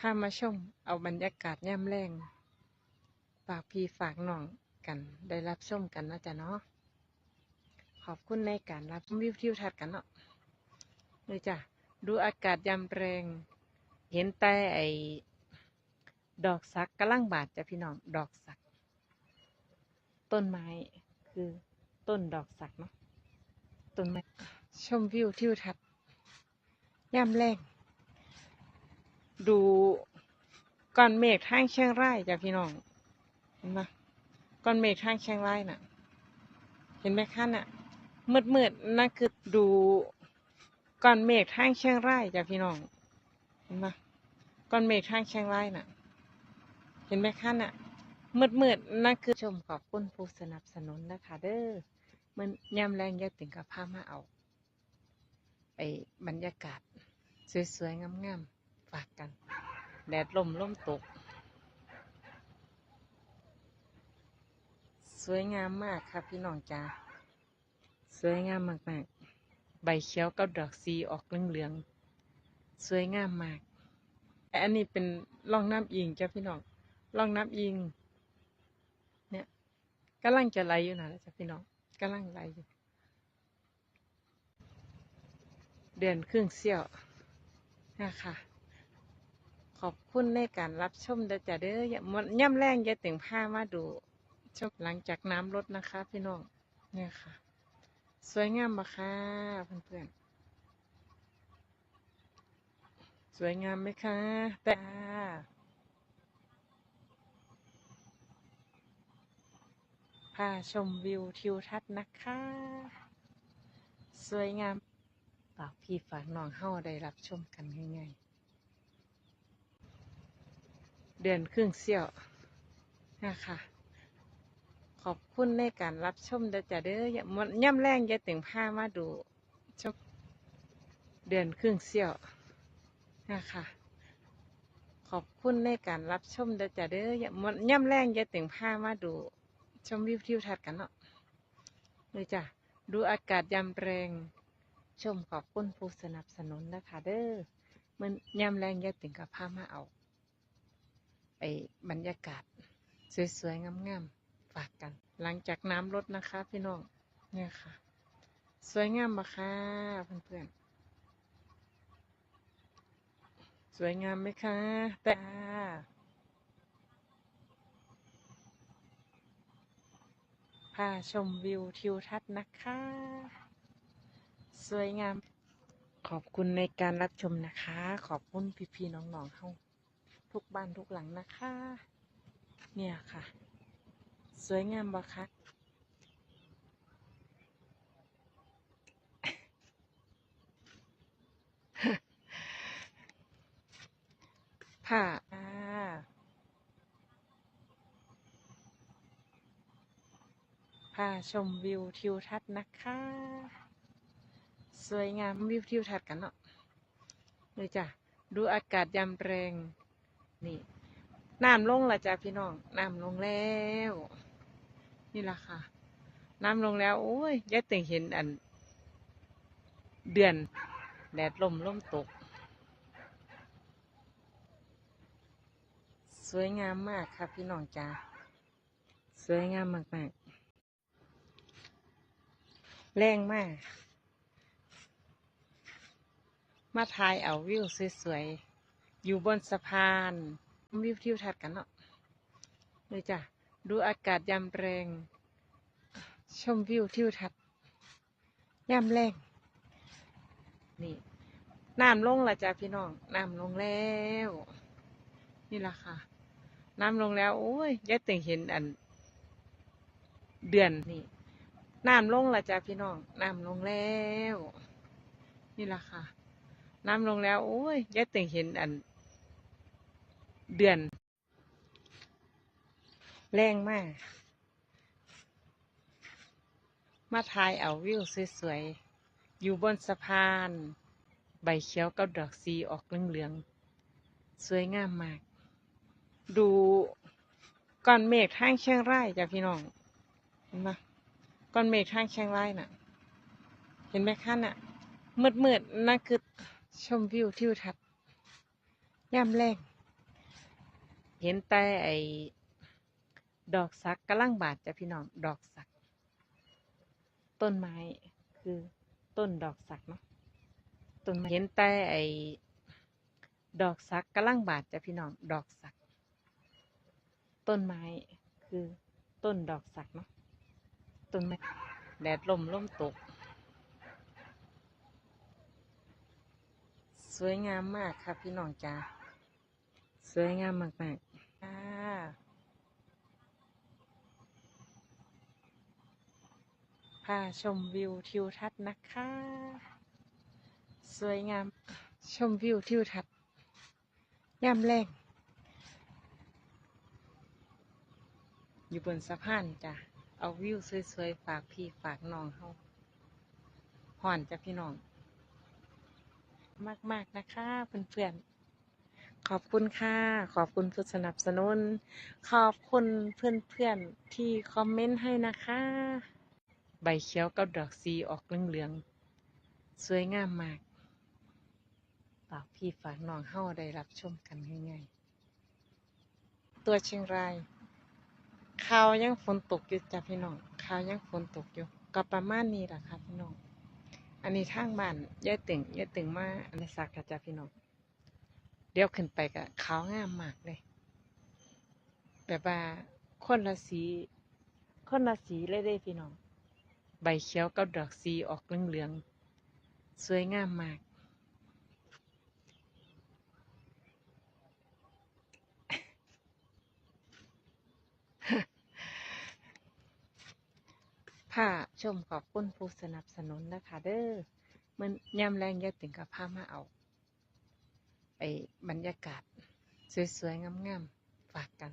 พามาชม เอาบรรยากาศย่ำแรงฝากพี่ฝากน้องกันได้รับชมกันนะจ๊ะเนาะขอบคุณในการรับชมวิวทิวทัศน์กันเนาะเลยจ้ะดูอากาศยามแรง เห็นแต่ไอ้ดอกสักกำลังบาดจ้ะพี่น้องดอกสัก ต้นไม้คือต้นดอกสักเนาะต้นไม้ชมวิวทิวทัศน์ย่ำแรง ดูก้อนเมฆทางเชียงรายจ้ะพี่น้องเห็นปะก้อนเมฆทางเชียงรายน่ะ เห็นไหมคะน่ะมืดมืดนั่นคือดูก้อนเมฆทางเชียงรายจ้ะพี่น้องเห็นปะก้อนเมฆทางเชียงรายน่ะ เห็นไหมคะน่ะมืดมืดนั่นคือชมขอบคุณผู้สนับสนุนนะคะเด้อมันยามแรงยาถึงกับพามาเอาไอบรรยากาศสวยๆงามๆ ฝากกัน แดดลมลมตก สวยงามมากครับพี่น้องจ้าสวยงามมากๆ ใบเขียวกับดอกสีออกเหลืองๆ สวยงามมากอันนี้เป็นร่องน้ำอิงจ้ะพี่น้องร่องน้ำอิง เนี่ยกำลังจะไหลอยู่นะจ้ะพี่น้องกำลังไหลอยู่ เดือนครึ่งเสี้ยวนะคะ อบคุณในการรับชมเด้อจ้ะเด้อย่าย่ำแรงอย่าถึงผ้ามาดูชมหลังจากน้ำลดนะคะ พี่น้องเนี่ยค่ะ สวยงามมาค่ะเพื่อนๆสวยงามไหมคะแต่พาชมวิวทิวทัศน์นะคะ สวยงามฝากพี่ฝากน้องเฮาได้รับชมกันง่ายๆ เดือนครึ่งเสี้ยวนะคะ ขอบคุณในการรับชมเด้อจ้ะเด้อย่ามันย่ำแรงอย่าถึงผ้ามาดูชมเดือนครึ่งเสี้ยวนะคะขอบคุณในการรับชมเด้อจ้ะเด้อย่ามันย่ำแรงอย่าถึงผ้ามาดู ชมวิวทิวทัศน์กันเนาะเลยจ้ะดูอากาศยามแรง ชมขอบคุณผู้สนับสนุนนะคะเด้อมันยามแรงยาถึงกับผ้ามาเอา ไอ้บรรยากาศ สวยๆงามๆฝากกัน หลังจากน้ำลดนะคะ พี่น้องเนี่ยค่ะ สวยงามมาค่ะเพื่อนๆสวยงามไหมคะแต่พาชมวิวทิวทัศน์นะคะ สวยงาม ขอบคุณในการรับชมนะคะ ขอบคุณพี่ๆน้องๆเฮา ทุกบ้านทุกหลังนะคะ เนี่ยค่ะ สวยงามบ่คะผ้าอ่าผ้าชมวิวทิวทัศน์นะคะ สวยงามวิวทิวทัศน์กันเนาะเลยจ้ะ ดูอากาศยามแรง นี่น้ำลงและจ้ะพี่น้องน้ำลงแล้ว นี่ล่ะค่ะ น้ำลงแล้วโอ้ยยายตึงเห็นอัน เดือนแดดลมลมตก สวยงามมากครับพี่น้องจ้าสวยงามมากๆแรงมาก มาถ่ายเอาวิวสวยๆ อยู่บนสะพานวิวทิวทัศน์กันเนาะเลยจ้ะ ดูอากาศยามแรงชมวิวทิวทัศน์ยามแรงนี่น้ำลงละจ้ะพี่น้องน้ำลงแล้ว นี่ล่ะค่ะ น้ำลงแล้ว โอ้ยยายตึงเห็นอัน เดือนนี่น้ำลงละจ้ะพี่น้องน้ำลงแล้ว นี่ล่ะค่ะ น้ำลงแล้ว โอ้ยยายตึงเห็นอัน เดือน แรงมาก มาถ่ายเอาวิวสวยๆ อยู่บนสะพาน ใบเขียวกับดอกสีออกเหลืองๆ สวยงามมาก ดูก้อนเมฆทางเชียงรายจ้ะพี่น้อง เห็นปะก้อนเมฆทางเชียงรายน่ะ เห็นไหมคะน่ะ มืดๆนั่นคือชมวิวทิวทัศน์ยามแรง เห็นแต่ไอ้ดอกสักกำลังบานจ้ะพี่น้อง ดอกสัก ต้นไม้คือต้นดอกสักเนาะต้นไม้เห็นแต่ไอ้ดอกสักกำลังบานจ้ะพี่น้อง ดอกสัก ต้นไม้คือต้นดอกสักเนาะต้นไม้แดดลมลมตก สวยงามมากค่ะพี่น้องจ้า วยงามมากๆค่ะพาชมวิวทิวทัศน์นะคะ สวยงาม ชมวิวทิวทัศน์ยามแรงอยู่บนสะพานจ้ะ เอาวิวสวยๆ ฝากพี่ฝากน้องเฮาห่อนจ้ะพี่น้อง มากๆนะคะเพื่อนๆ ขอบคุณค่ะ ขอบคุณผู้สนับสนุน ขอบคุณเพื่อนๆที่คอมเมนต์ให้นะคะ ใบเขียวกับดอกสีออกเหลืองๆ สวยงามมากฝากพี่ฝากน้องเฮาได้รับชมกันง่ายๆ ตัวเชียงรายข่าวยังฝนตกอยู่จ้ะพี่น้องข่าวยังฝนตกอยู่ก็ประมาณนี้แหละค่ะพี่น้อง อันนี้ทางบ้านยาตึงยาตึงมาอันนี้สักกะจ้ะพี่น้อง เดี๋ยวขึ้นไปก็ขาวงามมากเลย แบบว่าคนละสีคนละสีเลยเด้พี่น้อง ใบเขียวกับดอกสีออกเหลืองๆ สวยงามมากค่ะชมขอบคุณผู้สนับสนุนนะคะ เด้อมันยำแรงอยาถึงกับพามาเอา บรรยากาศ สวยๆ งามๆ ฝากกัน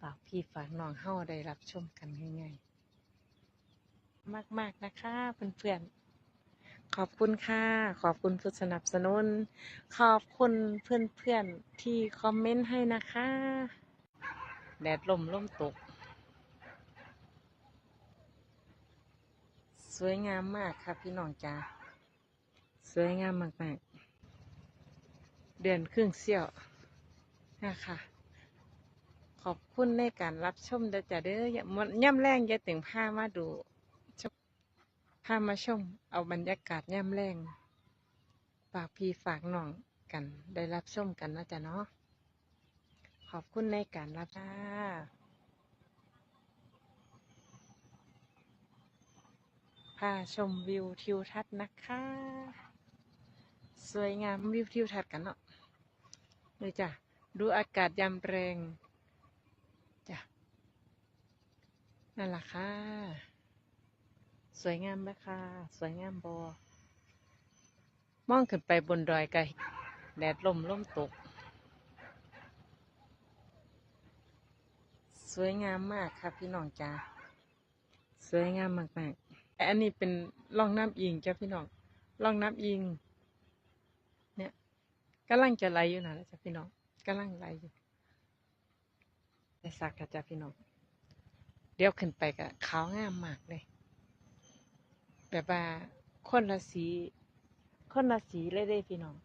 ฝากพี่ฝากน้องเฮาได้รับชมกันง่ายๆ มากๆนะคะเพื่อนๆขอบคุณค่ะ ขอบคุณผู้สนับสนุน ขอบคุณเพื่อนๆที่คอมเมนต์ให้นะคะ แดดลมลมตก สวยงามมากค่ะพี่น้องจ้าสวยงามมากๆ เดือนครึ่งเสี้ยวนะคะ ขอบคุณในการรับชมเด้อจ้าเด้อย่ามันย่ำแรงอย่าถึงผ้ามาดูชมผ้ามาชม เอาบรรยากาศย่ำแรงฝากพี่ฝากน้องกันได้รับชมกันนะจ๊ะเนาะขอบคุณในการรับค่ะพาชมวิวทิวทัศน์นะคะ สวยงามวิวทิวทัศน์กันเนาะ เลยจ้ะ ดูอากาศยามแรงจ้ะ นั่นล่ะค่ะ สวยงามไหมคะสวยงามบอมองขึ้นไปบนดอยไกลแดดลมลมตก สวยงามมากค่ะพี่น้องจ้าสวยงามมากๆอันนี้เป็นร่องน้ำอิงจ้ะพี่น้องร่องน้ำอิง กำลังจะไหลอยู่นะจ้ะพี่น้องกำลังไหลอยู่ในสักกะจ้ะพี่น้องเดี๋ยวขึ้นไปก็ขาวงามมากเลย แบบว่าคนละสีคนละสีเลยเด้พี่น้อง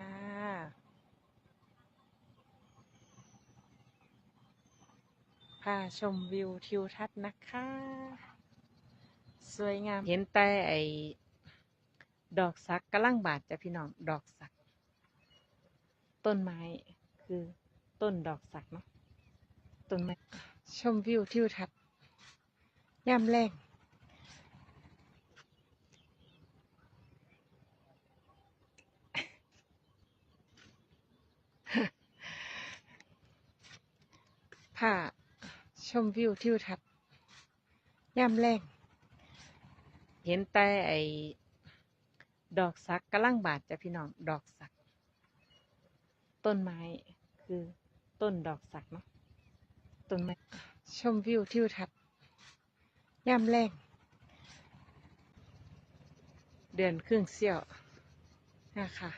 อ่าพาชมวิวทิวทัศน์นะคะ สวยงาม เห็นแต่ไอ้ดอกสักกำลังบานจ้ะพี่น้อง ดอกสัก ต้นไม้คือต้นดอกสักเนาะต้นไม้ชมวิวทิวทัศน์ยามแรงพาชมวิวทิวทัศน์ยามแรงเห็นแต่ไอ้ดอกสักกำลังบานจ้ะพี่น้อง ดอกสัก ต้นไม้คือต้นดอกสักเนาะต้นไม้ชมวิวทิวทัศน์ยามแรงเดือนครึ่งเสี้ยวนะคะ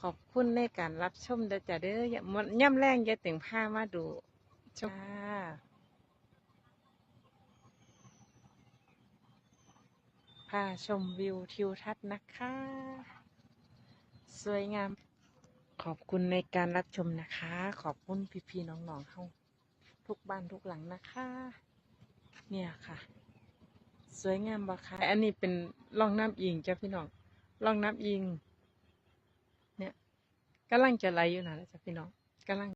ขอบคุณในการรับชมเด้อจ้ะเด้อย่ำแรงอย่าถึงผ้ามาดูชมพาชมวิวทิวทัศน์นะคะ สวยงาม ขอบคุณในการรับชมนะคะ ขอบคุณพี่ๆน้องๆเฮาทุกบ้านทุกหลังนะคะ เนี่ยค่ะ สวยงามบ่คะอันนี้เป็นร่องน้ำอิงจ้ะพี่น้องร่องน้ำอิง เนี่ยกำลังจะไหลอยู่นะจ้ะพี่น้องกำลัง